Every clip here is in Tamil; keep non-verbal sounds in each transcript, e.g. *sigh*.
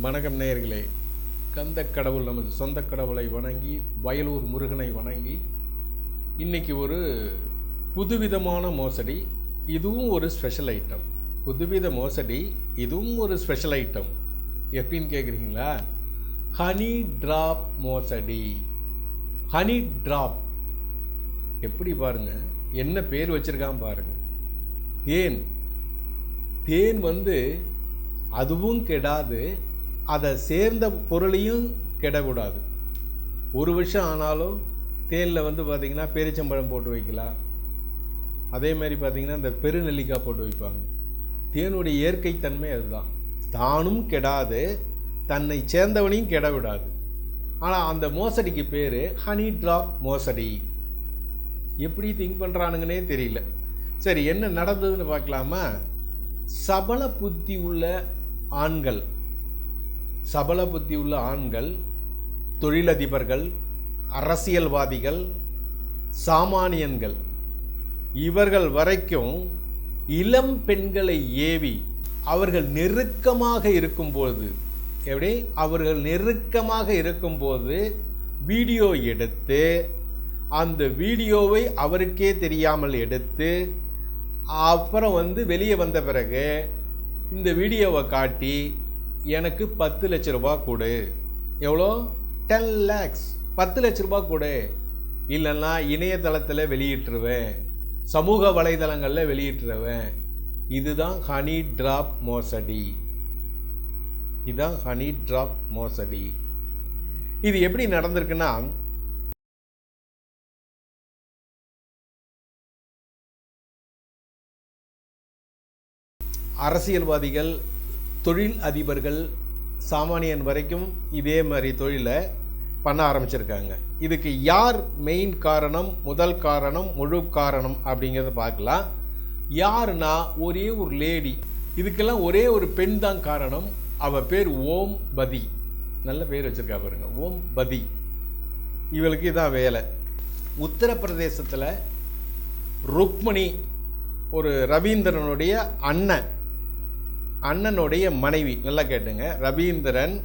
வணக்கம் நேயர்களே. கந்த கடவுள் நமது சொந்த கடவுளை வணங்கி வயலூர் முருகனை வணங்கி இன்னைக்கு ஒரு புதுவிதமான மோசடி இதுவும் ஒரு ஸ்பெஷல் ஐட்டம் புதுவித மோசடி இதுவும் ஒரு ஸ்பெஷல் ஐட்டம் எப்படின்னு கேட்குறீங்களா ஹனி ட்ராப் மோசடி. ஹனி ட்ராப் எப்படி பாருங்கள் என்ன பேர் வச்சிருக்கான் பாருங்கள் தேன். தேன் வந்து அதுவும் கெடாது அதை சேர்ந்த பொருளையும் கெடக்கூடாது. ஒரு வருஷம் ஆனாலும் தேனில் வந்து பார்த்திங்கன்னா பேரிச்சம்பழம் போட்டு வைக்கலாம். அதே மாதிரி பார்த்திங்கன்னா இந்த பெருநெல்லிக்காய் போட்டு வைப்பாங்க. தேனுடைய இயற்கை தன்மை அதுதான். தானும் கெடாது தன்னை சேர்ந்தவனையும் கெடவிடாது. ஆனால் அந்த மோசடிக்கு பேர் ஹனி ட்ராப் மோசடி. எப்படி திங்க் பண்ணுறானுங்கன்னே தெரியல. சரி என்ன நடந்ததுன்னு பார்க்கலாமா? சபல புத்தி உள்ள ஆண்கள் சபல புத்தி உள்ள ஆண்கள் தொழிலதிபர்கள் அரசியல்வாதிகள் சாமானியன்கள். இவர்கள் வரைக்கும் இளம் பெண்களை ஏவி அவர்கள் நெருக்கமாக இருக்கும்போது எப்படி? அவர்கள் நெருக்கமாக இருக்கும்போது வீடியோ எடுத்து அந்த வீடியோவை அவருக்கே தெரியாமல் எடுத்து அப்புறம் வந்து வெளியே வந்த பிறகு இந்த வீடியோவை காட்டி எனக்கு பத்து லட்ச ரூபா கொடு. எவ்வளோ? டென் லேக்ஸ் பத்து லட்ச ரூபா கொடு. இல்லைன்னா இணையதளத்தில் வெளியிட்டுருவேன். சமூக வலைதளங்களில் வெளியிட்டுருவேன். இதுதான் ஹனி ட்ராப் மோசடி. இதுதான் ஹனி ட்ராப் மோசடி. இது எப்படி நடந்திருக்குன்னா அரசியல்வாதிகள் தொழில் அதிபர்கள் சாமானியன் வரைக்கும் இதே மாதிரி தொழிலை பண்ண ஆரம்பிச்சிருக்காங்க. இதுக்கு யார் மெயின் காரணம் முதல் காரணம் முழு காரணம் அப்படிங்கிறத பார்க்கலாம். யாருன்னா ஒரே ஒரு லேடி இதுக்கெல்லாம் ஒரே ஒரு பெண் தான் காரணம். அவ பேர் ஓம் பதி. நல்ல பேர் வச்சிருக்கா பாருங்க. ஓம் பதி. இவளுக்கு இதான் வேலை. உத்தரப்பிரதேசத்தில் ருக்மணி ஒரு ரவீந்திரனுடைய அண்ணன். அண்ணனுடைய மனைவி நல்லா கேட்டுங்க. ரவீந்திரன்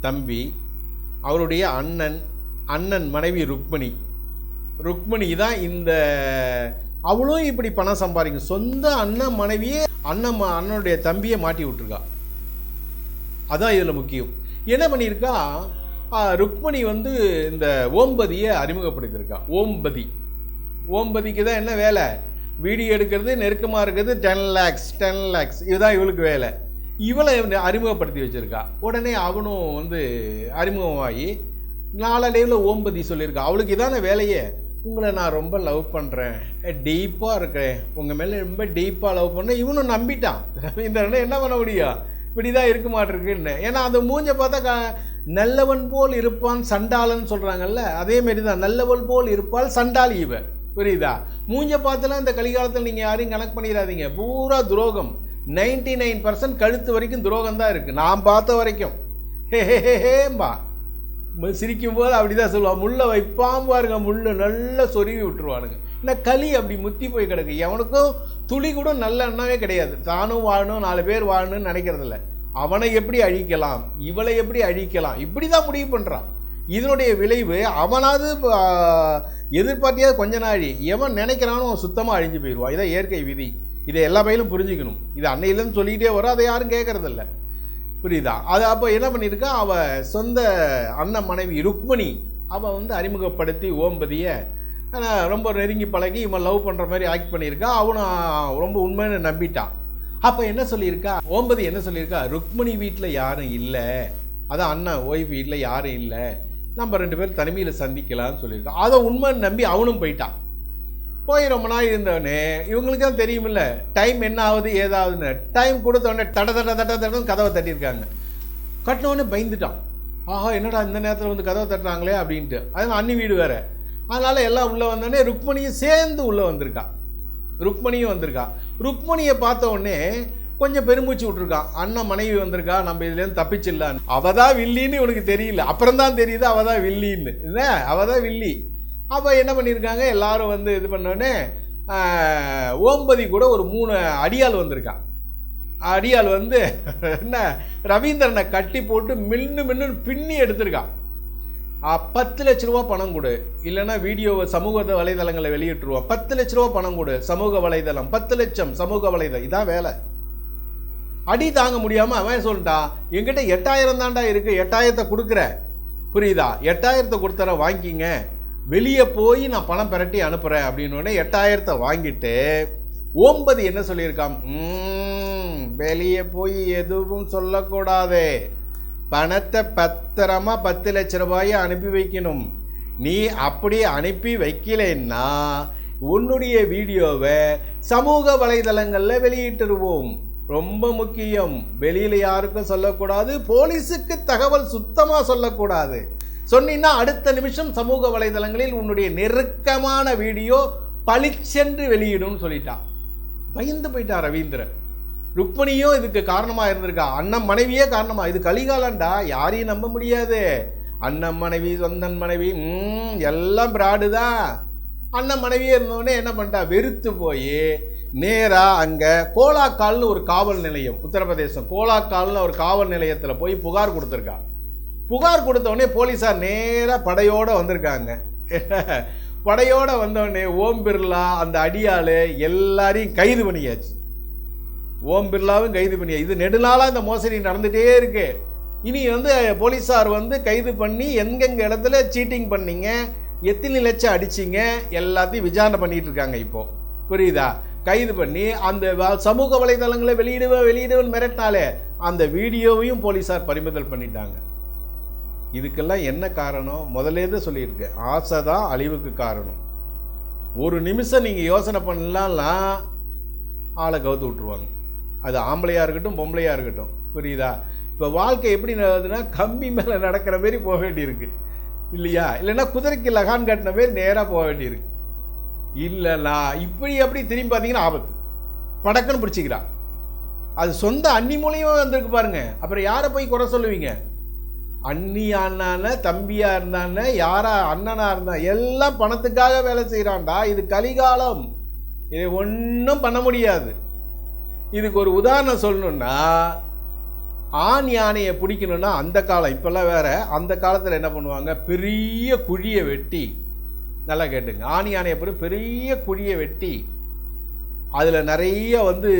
தம்பி அவருடைய அண்ணன் அண்ணன் மனைவி ருக்மணி. ருக்மணி தான் இந்த அவளும் இப்படி பணம் சம்பாதிக்கும். சொந்த அண்ணன் மனைவியே அண்ணன் ம- அண்ணனுடைய தம்பியை மாட்டி விட்டுருக்கா. அதான் இதில் முக்கியம். என்ன பண்ணியிருக்கா? ருக்மணி வந்து இந்த ஓம்பதியை அறிமுகப்படுத்தியிருக்கா. ஓம்பதி. ஓம்பதிக்கு தான் என்ன வேலை? வீடியோ எடுக்கிறது நெருக்கமாக இருக்கிறது டென் லேக்ஸ் டென் லேக்ஸ் இதுதான் இவளுக்கு வேலை. இவளை அறிமுகப்படுத்தி வச்சுருக்கா. உடனே அவனும் வந்து அறிமுகமாகி நாளடைவில் ஓம்பதி சொல்லியிருக்கா. அவளுக்கு இதான வேலையே. உங்களை நான் ரொம்ப லவ் பண்ணுறேன் டீப்பாக இருக்கிறேன் உங்கள் மேலே ரொம்ப டீப்பாக லவ் பண்ணேன். இவனும் நம்பிட்டான். இந்த என்ன பண்ண முடியும்? இப்படி தான் இருக்க மாட்டிருக்குன்னு. ஏன்னா அந்த மூஞ்ச பார்த்தா க நல்லவன் போல் இருப்பான் சண்டாளன்னு சொல்கிறாங்கல்ல அதே மாதிரி தான் நல்லவன் போல் இருப்பாள் சண்டாளி இவன். புரியுதா? மூஞ்ச பார்த்துலாம் இந்த கலிகாலத்தில் நீங்கள் யாரையும் கணக்கு பண்ணிடாதீங்க. பூரா துரோகம். 99% நைன் பர்சன்ட் கழுத்து வரைக்கும் துரோகம் தான் இருக்குது நான் பார்த்த வரைக்கும். ஹேம்பா. சிரிக்கும் போது அப்படி தான் சொல்லுவாள் முள்ளை வைப்பாம் பாருங்க முள்ளு நல்லா சொருவி விட்டுருவானுங்க. என்ன களி அப்படி முத்தி போய் கிடக்கு. எவனுக்கும் துளி கூட நல்ல எண்ணமே கிடையாது. தானும் வாழணும் நாலு பேர் வாழணும்னு நினைக்கிறதில்ல. அவனை எப்படி அழிக்கலாம்? இவளை எப்படி அழிக்கலாம்? இப்படி தான் முடிவு பண்ணுறான் இதனுடைய விளைவு அவனாவது எதிர்பார்த்தியாவது கொஞ்ச நாழி எவன் நினைக்கிறானோ அவன் சுத்தமாக அழிஞ்சு போயிடுவான். இதான் இயற்கை விதி. இதை எல்லா பையிலும் புரிஞ்சுக்கணும். இது அன்னையிலேருந்து சொல்லிக்கிட்டே வரும் அதை யாரும் கேட்கறதில்ல. புரியுதா? அது அப்போ என்ன பண்ணியிருக்கா? அவள் சொந்த அண்ணன் மனைவி ருக்மணி அவள் வந்து அறிமுகப்படுத்தி ஓம்பதியை ரொம்ப நெருங்கி பழகி இவன் லவ் பண்ணுற மாதிரி ஆக்ட் பண்ணியிருக்கா. அவனும் ரொம்ப உண்மைன்னு நம்பிட்டான் அப்போ என்ன சொல்லியிருக்கா? ஓம்பதி என்ன சொல்லியிருக்கா? ருக்மணி வீட்டில் யாரும் இல்லை. அதான் அண்ணன் ஒய்ஃப் வீட்டில் யாரும் இல்லை. நம்ம ரெண்டு பேரும் தனிமையில் சந்திக்கலாம்னு சொல்லியிருக்கோம். அதை உண்மைன்னு நம்பி அவனும் போயிட்டான். போய் ரொம்ப நாள் இருந்தவனே இவங்களுக்கு தான் தெரியுமில்ல டைம் என்ன ஆகுது ஏதாவதுன்னு. டைம் கொடுத்தவொடனே தட தட தட தடன்னு கதவை தட்டியிருக்காங்க. கட்டினவொடனே பயந்துட்டான். ஆஹா என்னடா இந்த நேரத்தில் வந்து கதவை தட்டுறாங்களே அப்படின்ட்டு. அது அண்ணி வீடு வேறு. அதனால் எல்லாம் உள்ளே வந்தோடனே ருக்மணியும் சேர்ந்து உள்ளே வந்திருக்கா. ருக்மணியும் வந்திருக்கா. ருக்மணியை பார்த்த உடனே கொஞ்சம் பெருமூச்சு விட்டுருக்கான் அண்ணன் மனைவி வந்திருக்கா நம்ம இதுலேருந்து தப்பிச்சிடலான்னு. அவ தான் வில்லின்னு இவனுக்கு தெரியல. அப்புறம் தான் தெரியுது அவ தான் வில்லின்னு. என்ன? அவ தான் வில்லி. அப்போ என்ன பண்ணியிருக்காங்க? எல்லாரும் வந்து இது பண்ணோடனே ஓம்பதி கூட ஒரு மூணு அடியாள் வந்திருக்கான் அடியாள் வந்து என்ன ரவீந்திரனை கட்டி போட்டு மின்னு மின்னு பின்னி எடுத்திருக்கான் பத்து லட்ச ரூபா பணம் கொடு. இல்லைன்னா வீடியோவை சமூக வலைதளங்களை வெளியிட்டுருவோம். பத்து லட்ச ரூபா பணம் கொடு. சமூக வலைதளம். பத்து லட்சம் சமூக வலைதளம். இதான் வேலை. அடி தாங்க முடியாமல் அவன் சொல்லிட்டான் என்கிட்ட எட்டாயிரம் தாண்டா இருக்குது எட்டாயிரத்தை கொடுக்குற. புரியுதா? எட்டாயிரத்தை கொடுத்தர வாங்கிக்கிங்க வெளியே போய் நான் பணம் பெரட்டி அனுப்புகிறேன் அப்படின்னு உடனே எட்டாயிரத்தை வாங்கிட்டு ஓம்பது என்ன சொல்லியிருக்கான் வெளியே போய் எதுவும் சொல்லக்கூடாது. பணத்தை பத்திரமா பத்து லட்ச ரூபாயை அனுப்பி வைக்கணும். நீ அப்படி அனுப்பி வைக்கலைன்னா உன்னுடைய வீடியோவை சமூக வலைதளங்களில் வெளியிட்டுருவோம். ரொம்ப முக்கியம். வெளியில் யாருக்கும் சொல்லக்கூடாது போலீஸுக்கு தகவல் சுத்தமாக சொல்லக்கூடாது. சொன்னீங்கன்னா அடுத்த நிமிஷம் சமூக வலைதளங்களில் உன்னுடைய நெருக்கமான வீடியோ பளிச்சென்று வெளியிடும்னு சொல்லிட்டான். பயந்து போயிட்டா ரவீந்திரன். ருக்மணியும் இதுக்கு காரணமாக இருந்திருக்கா? அண்ணன் மனைவியே காரணமாக இது கலிகாலண்டா யாரையும் நம்ப முடியாது. அண்ணன் மனைவி சொந்தன் மனைவி ம், எல்லாம் பிராடு தான் அண்ணன் மனைவியே இருந்தவொடனே என்ன பண்ணிட்டா? வெறுத்து போய் நேராக அங்கே கோலாக்கால்னு ஒரு காவல் நிலையம் உத்தரப்பிரதேசம். கோலாக்கால்னு ஒரு காவல் நிலையத்தில் போய் புகார் கொடுத்துருக்கா. புகார் கொடுத்தவொடனே போலீஸார் நேராக படையோடு வந்திருக்காங்க. *laughs* படையோடு வந்தவொடனே ஓம் பிர்லா அந்த அடியாள் எல்லாரையும் கைது பண்ணியாச்சு. ஓம் பிர்லாவும் கைது பண்ணியா இது நெடுநாளாக இந்த மோசடி நடந்துகிட்டே இருக்கு. இனி வந்து போலீஸார் வந்து கைது பண்ணி எங்கெங்க இடத்துல சீட்டிங் பண்ணீங்க எத்தனை லட்சம் அடிச்சிங்க எல்லாத்தையும் விசாரணை பண்ணிகிட்டு இருக்காங்க இப்போது புரியுதா? கைது பண்ணி அந்த சமூக வலைதளங்களை வெளியிடுவேன் வெளியிடுவன் மிரட்டினாலே அந்த வீடியோவையும் போலீஸார் பறிமுதல் பண்ணிட்டாங்க. இதுக்கெல்லாம் என்ன காரணம்? முதலேருந்து சொல்லியிருக்கேன் ஆசை தான் அழிவுக்கு காரணம். ஒரு நிமிஷம் நீங்கள் யோசனை பண்ணலாம்லாம் ஆளை கவுத்து விட்ருவாங்க அது ஆம்பளையாக இருக்கட்டும் பொம்பளையாக இருக்கட்டும். புரியுதா? இப்போ வாழ்க்கை எப்படி நடக்குதுன்னா கம்பி மேலே நடக்கிற மாரி போக வேண்டியிருக்கு. இல்லையா? இல்லைன்னா குதிரைக்கு லகான் கட்டின மாரி நேராக போக வேண்டியிருக்கு. இல்லைலா. இப்படி அப்படி திரும்பி பார்த்தீங்கன்னா ஆபத்து. படக்குன்னு பிடிச்சிக்கிறா. அது சொந்த அன்னி மூலியமாக வந்திருக்கு பாருங்க. அப்புறம் யாரை போய் குறை சொல்லுவீங்க? அண்ணி அண்ணான தம்பியாக இருந்தானே யாரா அண்ணனா இருந்தா எல்லாம் பணத்துக்காக வேலை செய்கிறான்டா இது கலிகாலம். இது ஒன்றும் பண்ண முடியாது. இதுக்கு ஒரு உதாரணம் சொல்லணுன்னா ஆண் யானையை பிடிக்கணும்னா அந்த காலம் இப்போல்லாம் வேற அந்த காலத்தில் என்ன பண்ணுவாங்க? பெரிய குழியை வெட்டி நல்லா கேட்டுங்க. ஆணி யானையை பிறகு பெரிய குழியை வெட்டி அதில் நிறைய வந்து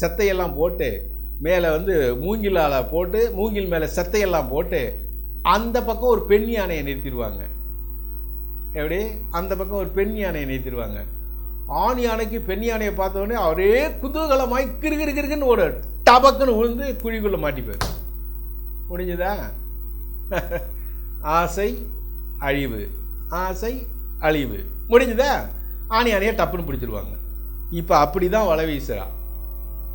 செத்தையெல்லாம் போட்டு மேலே வந்து மூங்கிலால் போட்டு மூங்கில் மேலே செத்தையெல்லாம் போட்டு அந்த பக்கம் ஒரு பெண் யானையை நிறுத்திடுவாங்க. எப்படி? அந்த பக்கம் ஒரு பெண் யானையை நிறுத்திடுவாங்க. ஆண் யானைக்கு பெண் யானையை பார்த்தோடனே அவரே குதூகலமாய் கிறு கிறு கிறுக்குன்னு டபக்குன்னு விழுந்து குழிக்குள்ளே மாட்டிப்பார் முடிஞ்சுதா? *laughs* ஆசை அழிவு. ஆசை அழிவு. முடிஞ்சுதா? ஆணி ஆணையை டப்புன்னு பிடிச்சிருவாங்க. இப்போ அப்படி தான் வலை வீசுகிறா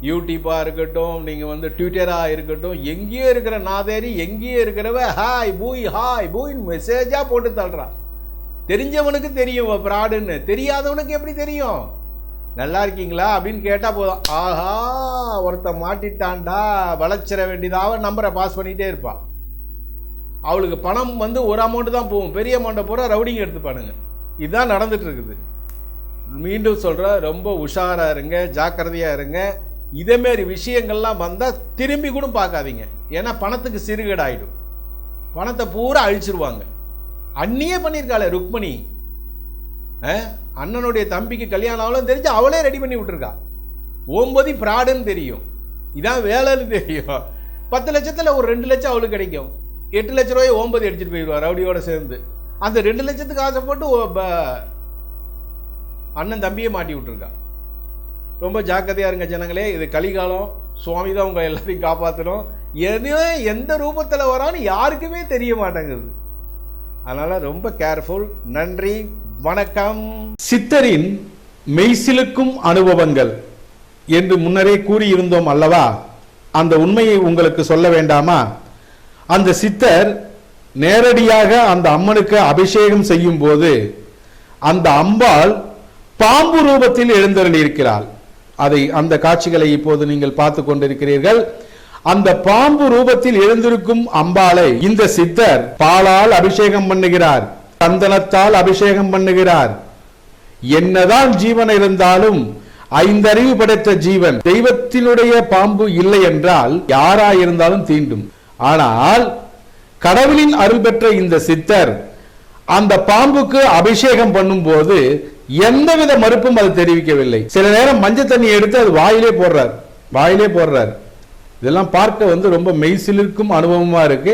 யூடியூப்பாக இருக்கட்டும் நீங்கள் வந்து ட்விட்டராக இருக்கட்டும் எங்கேயோ இருக்கிற நாதேரி எங்கேயோ இருக்கிறவ ஹாய் பூய் ஹாய் பூய் மெசேஜாக போட்டு தள்ளுறா தெரிஞ்சவனுக்கு தெரியும் ஃப்ராடுன்னு தெரியாதவனுக்கு எப்படி தெரியும்? நல்லா இருக்கீங்களா? அப்படின்னு கேட்டால் போதும். ஆஹா ஒருத்தன் மாட்டிட்டான்டா. வளச்சிட வேண்டியதாக நம்பரை பாஸ் பண்ணிகிட்டே இருப்பான். அவளுக்கு பணம் வந்து ஒரு அமௌண்ட்டு தான் போகும். பெரிய அமௌண்ட்டை பூரா ரவுடிங் எடுத்துப்பானுங்க. இதுதான் நடந்துட்டு இருக்குது மீண்டும் சொல்கிறேன் ரொம்ப உஷாராக இருங்க ஜாக்கிரதையாக இருங்க. இதேமாரி விஷயங்கள்லாம் வந்தால் திரும்பி கூட பார்க்காதீங்க. ஏன்னா பணத்துக்கு சிறுகேடாயிடும். பணத்தை பூரா அழிச்சிருவாங்க. அண்ணியே பண்ணியிருக்காளே ருக்மணி. அண்ணனுடைய தம்பிக்கு கல்யாணம் ஆகலாம் தெரிஞ்சு அவளே ரெடி பண்ணி விட்டுருக்கா. ஒம்பது ஃப்ராடுன்னு தெரியும். இதான் வேலைன்னு தெரியும். பத்து லட்சத்தில் ஒரு ரெண்டு லட்சம் அவளுக்கு கிடைக்கும். எட்டு லட்ச ரூபாய் ஒம்பது எடுத்துகிட்டு போயிடுவார் ரவுடியோட சேர்ந்து. அந்த ரெண்டு லட்சத்துக்கு ஆசைப்பட்டு ஓ- அண்ணன் தம்பியே மாட்டி விட்டுருக்கான் ரொம்ப ஜாக்கிரதையாக இருங்க ஜனங்களே இது கலிகாலம். சுவாமி தான் உங்கள் எல்லாத்தையும் காப்பாற்றணும் எதுவே எந்த ரூபத்தில் வரான்னு யாருக்குமே தெரிய மாட்டேங்குது. அதனால் ரொம்ப கேர்ஃபுல் நன்றி வணக்கம். சித்தரின் மெய்சிலுக்கும் அனுபவங்கள் என்று முன்னரே கூறியிருந்தோம் அல்லவா? அந்த உண்மையை உங்களுக்கு சொல்ல வேண்டாமா? அந்த சித்தர் நேரடியாக அந்த அம்மனுக்கு அபிஷேகம் செய்யும் போது அந்த அம்பாள் பாம்பு ரூபத்தில் எழுந்தருளியிருக்கிறாள் அதை அந்த காட்சிகளை இப்போது நீங்கள் பார்த்து கொண்டிருக்கிறீர்கள். அந்த பாம்பு ரூபத்தில் எழுந்திருக்கும் அம்பாளை இந்த சித்தர் பாலால் அபிஷேகம் பண்ணுகிறார் சந்தனத்தால் அபிஷேகம் பண்ணுகிறார். என்னதான் ஜீவன் இருந்தாலும் ஐந்தறிவு படைத்த ஜீவன் தெய்வத்தினுடைய பாம்பு இல்லை என்றால் யாராயிருந்தாலும் தீண்டும். ஆனால் கடவுளின் அருள் பெற்ற இந்த சித்தர் அந்த பாம்புக்கு அபிஷேகம் பண்ணும்போது எந்தவித மறுப்பும் அது தெரிவிக்கவில்லை. சில நேரம் மஞ்சள் தண்ணி எடுத்து அது வாயிலே போடுறார். வாயிலே போடுறார். இதெல்லாம் பார்க்க வந்து ரொம்ப மெய்சிலிருக்கும் அனுபவமா இருக்கு.